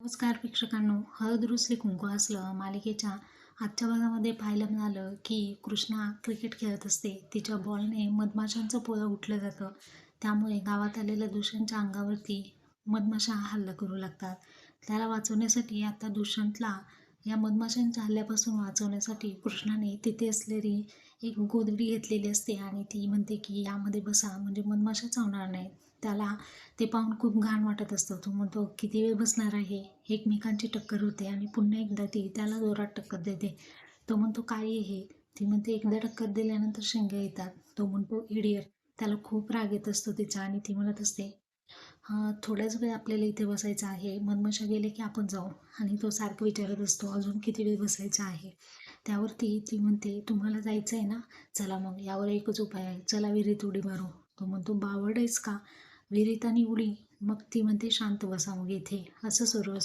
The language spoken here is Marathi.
नमस्कार प्रेक्षकांनो. हळद रुसली कुंकू असलं मालिकेच्या आजच्या भागामध्ये पाहायला मिळालं की कृष्णा क्रिकेट खेळत असते. तिच्या बॉलने मधमाशांचं पोळं उठलं जातं. त्यामुळे गावात आलेल्या दुष्यंतच्या अंगावरती मधमाशा हल्ला करू लागतात. त्याला वाचवण्यासाठी आता दुष्यंतला या मधमाशांच्या हल्ल्यापासून वाचवण्यासाठी कृष्णाने तिथे असलेली एक गोधडी घेतलेली असते आणि ती म्हणते की यामध्ये बसा म्हणजे मधमाशा चावणार नाही त्याला ते पाहून खूप घाण वाटत असतं. तो म्हणतो किती वेळ बसणार आहे? एकमेकांची टक्कर होते आणि पुन्हा एकदा ती त्याला जोरात टक्कर देते. तो म्हणतो काय हे ती म्हणते एकदा टक्कर दिल्यानंतर शेंगा येतात. तो म्हणतो इडियट. त्याला खूप राग येत असतो तिचा आणि ती म्हणत असते थोड्याच वेळ आपल्याला इथे बसायचं आहे. मधमाशा गेले की आपण जाऊ. आणि तो सारखं विचारत असतो अजून किती वेळ बसायचं आहे? त्यावरती ती म्हणते तुम्हाला जायचं आहे ना? चला मग यावर एकच उपाय आहे. चला विहिरीत उडी मारू. तो म्हणतो बावड आहेस का? विहिरीत आणि उडी. मग ती म्हणते शांत बसा मग इथे. असं सुरू